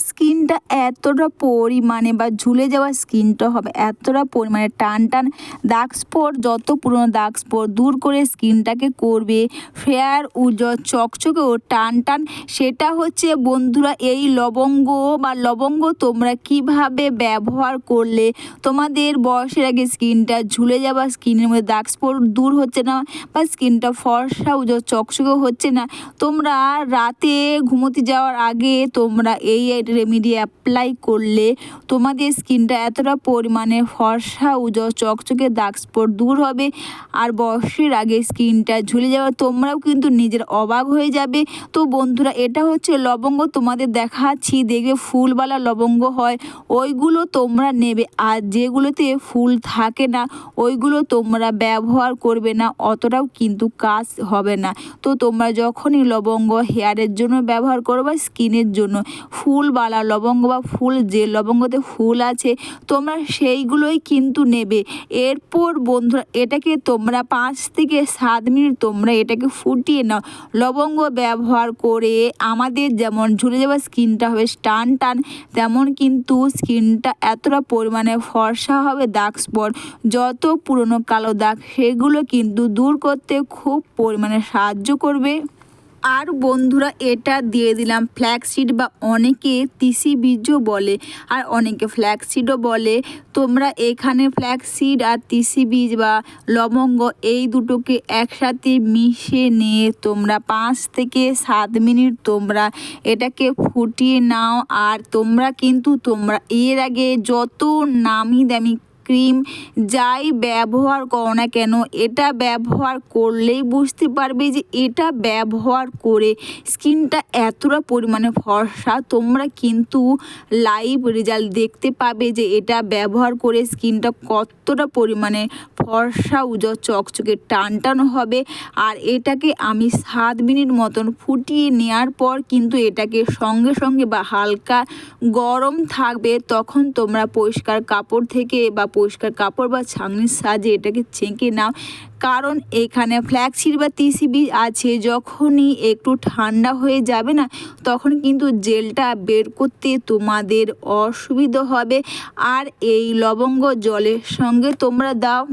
質 স্কিনটা এতটা পরিমাণে বা ঝুলে যাওয়া স্কিনটা হবে, এতটা পরিমাণে টান টান দাগ স্পট, যত পুরনো দাগ স্পট দূর করে স্কিনটাকে করবে, ফেয়ার উজ্জ্বল চকচকে ও টান টান, সেটা হচ্ছে বন্ধুরা এই লবঙ্গ বা লবঙ্গ তোমরা কীভাবে ব্যবহার করলে? তোমাদের বয়সের আগে স্কিনটা ঝুলে যাওয়া, স্কিনের মধ্যে দাগ স্পট দূর হচ্ছে না বা স্কিনটা ফর্সা, উজ্জ্বল চকচকে হচ্ছে না, তোমরা রাতে ঘুমোতে যাওয়ার আগে তোমরা এই রেমেডি অ্যাপ্লাই করলে তোমাদের স্কিনটা এতটা পরিমাণে ফর্সা, উজ্জ্বল, চকচকে দাগ স্পট দূর হবে আর বয়সের আগে স্কিনটা ঝুলে যাওয়া তোমরাও কিন্তু নিজের অবাক হয়ে যাবে। তো বন্ধুরা, এটা হচ্ছে লবঙ্গ। তোমাদের দেখাচ্ছি, দেখবে ফুলওয়ালা লবঙ্গ হয়। ওইগুলো তোমরা নেবে। আর যেগুলোতে ফুল থাকে না, ওইগুলো তোমরা ব্যবহার করবে না। অতটাও কিন্তু কাজ হবে না। তো তোমরা যখনই লবঙ্গ হেয়ারের জন্য ব্যবহার করো বা স্কিনের জন্য, ফুলওয়ালা লবঙ্গ বা ফুল, যে লবঙ্গতে ফুল আছে, তোমরা সেইগুলোই কিন্তু নেবে। এরপর বন্ধুরা, এটাকে তোমরা পাঁচ থেকে সাত মিনিট তোমরা এটাকে ফুটিয়ে নাও। লবঙ্গ ব্যবহার করে আমাদের যেমন ঝুলে যাওয়া স্কিনটা হবে টান টান, তেমন কিন্তু স্কিনটা এতটা পরিমাণে ফর্সা হবে দাগ স্পট। যত পুরনো কালো দাগ, সেগুলো কিন্তু দূর করতে খুব পরিমাণে সাহায্য করবে। আর বন্ধুরা এটা দিয়ে দিলাম ফ্ল্যাক্সিড বা অনেকে তিসি বীজও বলে, আর অনেকে ফ্ল্যাক্সিডও বলে। তোমরা এখানে ফ্ল্যাক্সিড আর তিসি বীজ বা লবঙ্গ এই দুটোকে একসাথে মিশিয়ে নিয়ে তোমরা পাঁচ থেকে সাত মিনিট তোমরা এটাকে ফুটিয়ে নাও। আর তোমরা কিন্তু তোমরা এর আগে যত নামি দামি ক্রিম যাই ব্যবহার করো না কেন, এটা ব্যবহার করলেই বুঝতে পারবে যে এটা ব্যবহার করে স্কিনটা এতটা পরিমাণে ফর্সা। তোমরা কিন্তু লাইভ রেজাল্ট দেখতে পাবে যে এটা ব্যবহার করে স্কিনটা কতটা পরিমাণে ফর্সা উজ্জ্বল চকচকে টান টান হবে। আর এটাকে আমি সাত মিনিট মতন ফুটিয়ে নেওয়ার পর কিন্তু এটাকে সঙ্গে সঙ্গে বা হালকা গরম থাকবে, তখন তোমরা পরিষ্কার কাপড় থেকে বা পরিষ্কার কাপড় বা ছাঁকনির সাহায্যে এটাকে ছেঁকে নাও। কারণ এখানে ফ্ল্যাক্সিড বা তিসি বীজ আছে, যখনই একটু ঠান্ডা হয়ে যাবে না, তখন কিন্তু জেলটা বের করতে তোমাদের অসুবিধা হবে। আর এই লবঙ্গ জলের সঙ্গে তোমরা দাও।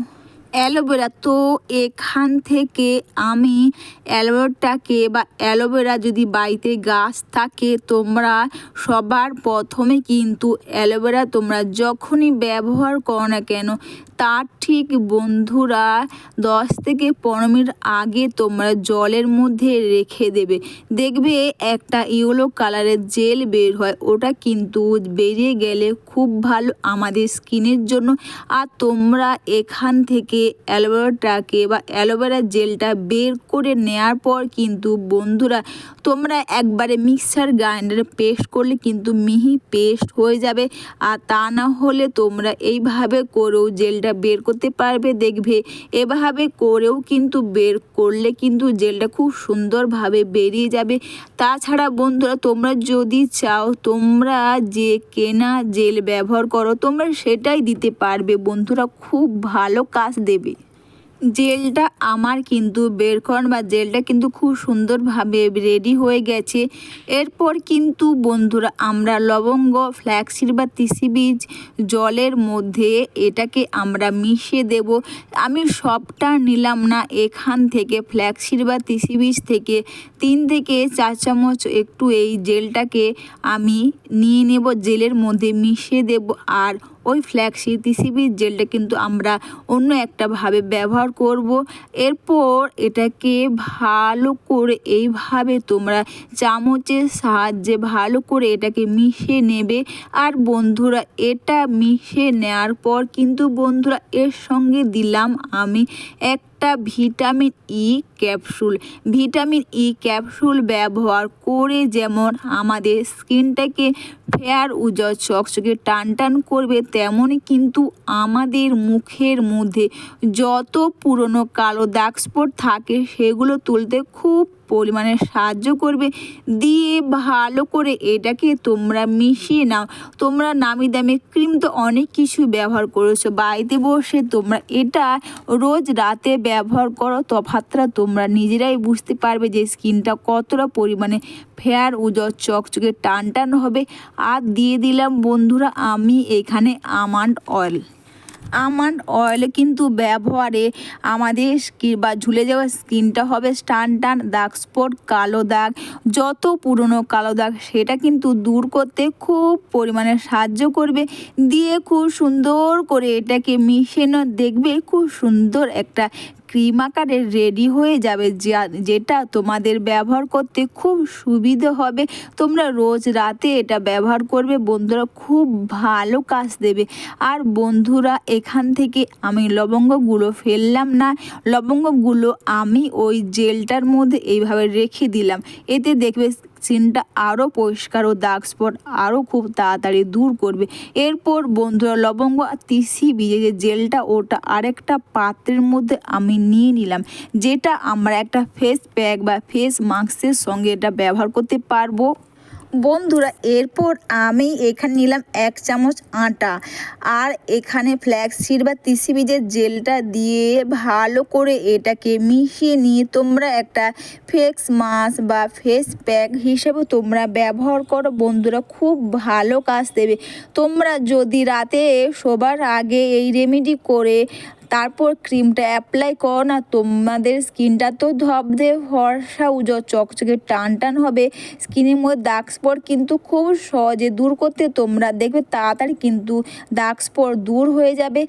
অ্যালোভেরা তো এখান থেকে আমি অ্যালোভেরাটাকে বা অ্যালোভেরা যদি বাড়িতে গাছ থাকে, তোমরা সবার প্রথমে কিন্তু অ্যালোভেরা তোমরা যখনই ব্যবহার করো না কেন, তার ঠিক বন্ধুরা দশ থেকে পনেরো মিনিট আগে তোমরা জলের মধ্যে রেখে দেবে। দেখবে একটা ইয়েলো কালারের জেল বের হয়, ওটা কিন্তু বেরিয়ে গেলে খুব ভালো আমাদের স্কিনের জন্য। আর তোমরা এখান থেকে অ্যালোভেরাটাকে বা অ্যালোভেরা জেলটা বের করে নেওয়ার পর কিন্তু বন্ধুরা, তোমরা একবারে মিক্সার গ্রাইন্ডারে পেস্ট করলে কিন্তু মিহি পেস্ট হয়ে যাবে। আর তা না হলে তোমরা এইভাবে করেও জেলটা বের করতে পারবে দেখবে। এভাবে করেও কিন্তু বের করলে কিন্তু জেলটা খুব সুন্দরভাবে বেরিয়ে যাবে। তাছাড়া বন্ধুরা, তোমরা যদি চাও তোমরা যে কেনা জেল ব্যবহার করো, তোমরা সেটাই দিতে পারবে। বন্ধুরা, খুব ভালো কাজ দেবে। জেলটা আমার কিন্তু বের করান বা জেলটা কিন্তু খুব সুন্দরভাবে রেডি হয়ে গেছে। এরপর কিন্তু বন্ধুরা আমরা লবঙ্গ ফ্ল্যাক্সির বা তিসি বীজ জলের মধ্যে এটাকে আমরা মিশিয়ে দেব। আমি সবটা নিলাম না, এখান থেকে ফ্ল্যাক্সির বা তিসি বীজ থেকে তিন থেকে চার চামচ একটু এই জেলটাকে আমি নিয়ে নেব, জেলের মধ্যে মিশিয়ে দেব। আর ওই ফ্ল্যাক্সি তিসিবির জেলটা কিন্তু আমরা অন্য একটাভাবে ব্যবহার করব। এরপর এটাকে ভালো করে এইভাবে তোমরা চামচের সাহায্যে ভালো করে এটাকে মিশে নেবে। আর বন্ধুরা, এটা মিশে নেওয়ার পর কিন্তু বন্ধুরা, এর সঙ্গে দিলাম আমি এক একটা vitamin E capsule. Vitamin E capsule ব্যবহার করে যেমন আমাদের স্কিনটাকে ফেয়ার, উজ্জ্বল, চকচকে টান টান করবে তেমনই কিন্তু আমাদের মুখের মধ্যে যত পুরনো কালো দাগ স্পট থাকে, সেগুলো তুলতে খুব পরিমাণে সাহায্য করবে। দিয়ে ভালো করে এটাকে তোমরা মিশিয়ে নাও। তোমরা নামি দামি ক্রিম তো অনেক কিছু ব্যবহার করেছ। বাড়িতে বসে তোমরা এটা রোজ রাতে ব্যবহার করো, তফাৎটা তোমরা নিজেরাই বুঝতে পারবে যে স্কিনটা কতটা পরিমাণে ফেয়ার, উজ্জ্বল, চকচকে টান টান হবে। আর দিয়ে দিলাম বন্ধুরা, আমি এখানে আমান্ড অয়েল। আমন্ড অয়েলে কিন্তু ব্যবহারে আমাদের স্কিন বা ঝুলে যাওয়া স্কিনটা হবে স্টান টান দাগ স্পট কালো দাগ, যত পুরনো কালো দাগ সেটা কিন্তু দূর করতে খুব পরিমাণে সাহায্য করবে। দিয়ে খুব সুন্দর করে এটাকে মিশিয়ে দেখবে খুব সুন্দর একটা ক্রিম আকারে রেডি হয়ে যাবে যেটা তোমাদের ব্যবহার করতে খুব সুবিধে হবে। তোমরা রোজ রাতে এটা ব্যবহার করবে, বন্ধুরা খুব ভালো কাজ দেবে। আর বন্ধুরা, এখান থেকে আমি লবঙ্গগুলো ফেললাম না, লবঙ্গগুলো আমি ওই জেলটার মধ্যে এইভাবে রেখে দিলাম। এতে দেখবে স্কিনটা আরও পরিষ্কার ও দাগ স্পট আরও খুব তাড়াতাড়ি দূর করবে। এরপর বন্ধুরা, লবঙ্গ আর তিসি ভিজে যে জেলটা ওটা আরেকটা পাত্রের মধ্যে আমি নিয়ে নিলাম, যেটা আমরা একটা ফেস প্যাক বা ফেস মাস্কের সঙ্গে এটা ব্যবহার করতে পারব। বন্ধুরা, এরপর আমি এখানে নিলাম এক চামচ আটা। আর এখানে ফ্ল্যাক্সিড বা তিসি বীজের জেলটা দিয়ে ভালো করে এটাকে মিশিয়ে নিয়ে তোমরা একটা ফেস মাস্ক বা ফেস প্যাক হিসেবে তোমরা ব্যবহার করো। বন্ধুরা, খুব ভালো কাজ দেবে। তোমরা যদি রাতে শোবার আগে এই রেমেডি করে তারপর ক্রিমটা অ্যাপ্লাই করো না, তোমাদের স্কিনটা তো ধবধে, ফর্সা উজ্জ্বল, চকচকে টান টান হবে। স্কিনের মধ্যে দাগ স্পট কিন্তু খুব সহজে দূর করতে তোমরা দেখবে তাড়াতাড়ি কিন্তু দাগ স্পট দূর হয়ে যাবে।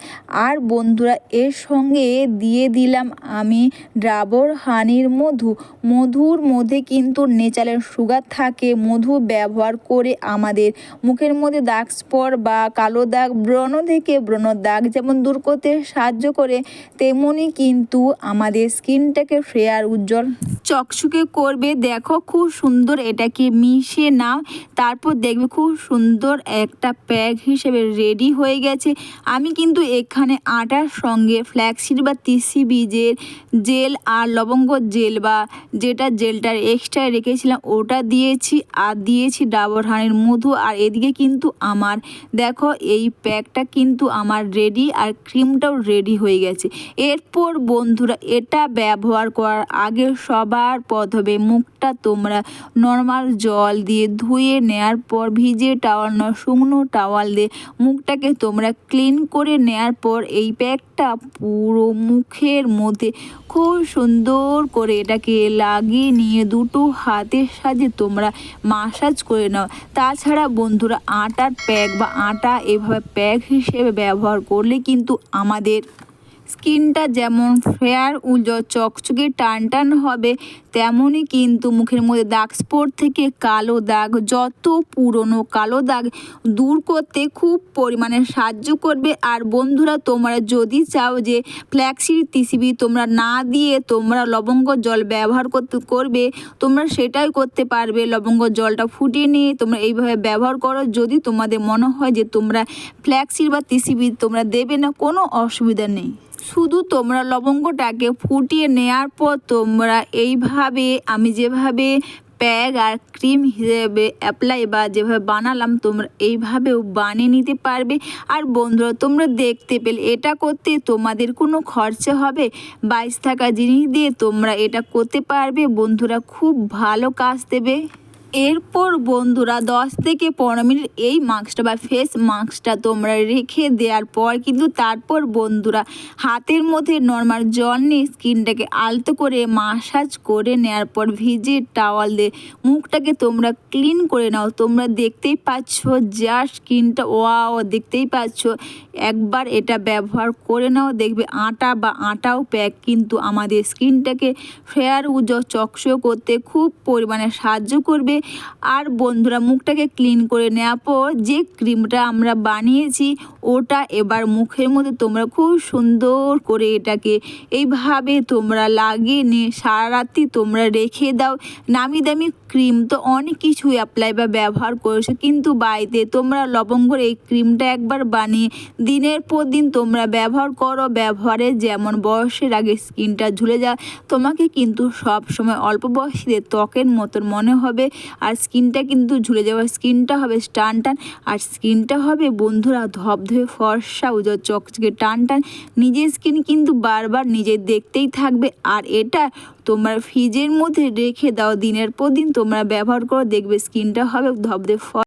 আর বন্ধুরা, এর সঙ্গে দিয়ে দিলাম আমি ড্রাবর হানির মধু। মধুর মধ্যে কিন্তু নেচারের সুগার থাকে, মধু ব্যবহার করে আমাদের মুখের মধ্যে দাগ স্পট বা কালো দাগ, ব্রণ থেকে ব্রণ দাগ যেমন দূর করতে সাহায্য করে তেমনি কিন্তু আমাদের স্কিনটাকে ফ্রেয়ার উজ্জ্বল চকচকে করবে। দেখো, খুব সুন্দর এটাকে মিশিয়ে নাও। তারপর দেখবে খুব সুন্দর একটা প্যাক হিসেবে রেডি হয়ে গেছে। আমি কিন্তু এখানে আটার সঙ্গে ফ্ল্যাক্সিড বা তিসি বীজের জেল আর লবঙ্গ জেল বা যেটা জেলটার এক্সট্রা রেখেছিলাম, ওটা দিয়েছি আর দিয়েছি ডাবর হানির মধু। আর এদিকে কিন্তু আমার, দেখো, এই প্যাকটা কিন্তু আমার রেডি আর ক্রিমটাও রেডি হয়ে গেছে। এরপর বন্ধুরা, এটা ব্যবহার করার আগে সবার প্রথমে মুখটা তোমরা নর্মাল জল দিয়ে ধুয়ে নেওয়ার পর ভিজে টাওয়াল নয়, শুকনো টাওয়াল দিয়ে মুখটাকে তোমরা ক্লিন করে নেওয়ার পর এই প্যাকটা পুরো মুখের মধ্যে খুব সুন্দর করে এটাকে লাগিয়ে নিয়ে দুটো হাতের সাহায্যে তোমরা মাসাজ করে নাও। তাছাড়া বন্ধুরা আটার প্যাক বা আটা এভাবে প্যাক হিসেবে ব্যবহার করলে কিন্তু আমাদের স্কিনটা যেমন ফেয়ার উজ্জ্বল চকচকে টান টান হবে, তেমনই কিন্তু মুখের মধ্যে দাগ স্পট থেকে কালো দাগ, যত পুরনো কালো দাগ দূর করতে খুব পরিমাণে সাহায্য করবে। আর বন্ধুরা, তোমরা যদি চাও যে ফ্ল্যাক্সির তিসিবি তোমরা না দিয়ে তোমরা লবঙ্গ জল ব্যবহার করতে, করবে, তোমরা সেটাই করতে পারবে। লবঙ্গ জলটা ফুটিয়ে নিয়ে তোমরা এইভাবে ব্যবহার করো। যদি তোমাদের মনে হয় যে তোমরা ফ্ল্যাক্সির বা তিসিবি তোমরা দেবে না, কোনো অসুবিধা নেই। শুধু তোমরা লবঙ্গটাকে ফুটিয়ে নেওয়ার পর তোমরা এইভাবে, আমি যেভাবে প্যাক আর ক্রিম হিসেবে অ্যাপ্লাই বা যেভাবে বানালাম, তোমরা এইভাবেও বানিয়ে নিতে পারবে। আর বন্ধুরা, তোমরা দেখতে পেলে, এটা করতে তোমাদের কোনো খরচা হবে। বাইশ থাকা জিনিস দিয়ে তোমরা এটা করতে পারবে। বন্ধুরা, খুব ভালো কাজ দেবে। এরপর বন্ধুরা দশ থেকে পনেরো মিনিট এই মাস্কটা বা ফেস মাস্কটা তোমরা রেখে দেওয়ার পর কিন্তু তারপর বন্ধুরা হাতের মধ্যে নর্মাল জল নিয়ে স্কিনটাকে আলতো করে মাসাজ করে নেওয়ার পর ভিজে টাওয়াল দিয়ে মুখটাকে তোমরা ক্লিন করে নাও। তোমরা দেখতেই পাচ্ছ যা স্কিনটা ওয়াও দেখতেই পাচ্ছ একবার এটা ব্যবহার করে নাও, দেখবে আটা বা আটাও প্যাক কিন্তু আমাদের স্কিনটাকে ফেয়ার উজ্জ্বল চকচক করতে খুব পরিমাণে সাহায্য করবে। আর বন্ধুরা, মুখটাকে ক্লিন করে নেওয়ার পর যে ক্রিমটা আমরা বানিয়েছি, ওটা এবার মুখের মধ্যে তোমরা খুব সুন্দর করে এটাকে এইভাবে তোমরা লাগিয়ে নিয়ে সারা রাত্রি তোমরা রেখে দাও। নামি দামি ক্রিম তো অনেক কিছুই অ্যাপ্লাই বা ব্যবহার করেছ, কিন্তু বাড়িতে তোমরা লবঙ্গর এই ক্রিমটা একবার বানিয়ে দিনের পর দিন তোমরা ব্যবহার করো, ব্যবহারে যেমন বয়সের আগে স্কিনটা ঝুলে যায়, তোমাকে কিন্তু সব সময় অল্প বয়সীদের ত্বকের মতন মনে হবে। আর স্কিনটা কিন্তু ঝুলে যাওয়া স্কিনটা হবে টান টান। আর স্কিনটা হবে বন্ধুরা ধবধবে ফর্সা, উজ্জ্বল চকচকে টান টান। নিজের স্কিন কিন্তু বারবার নিজে দেখতেই থাকবে। আর এটা তোমরা ফ্রিজের মধ্যে রেখে দাও, দিনের পর দিন তোমরা ব্যবহার করো, দেখবে স্কিনটা হবে ধবধবে ফ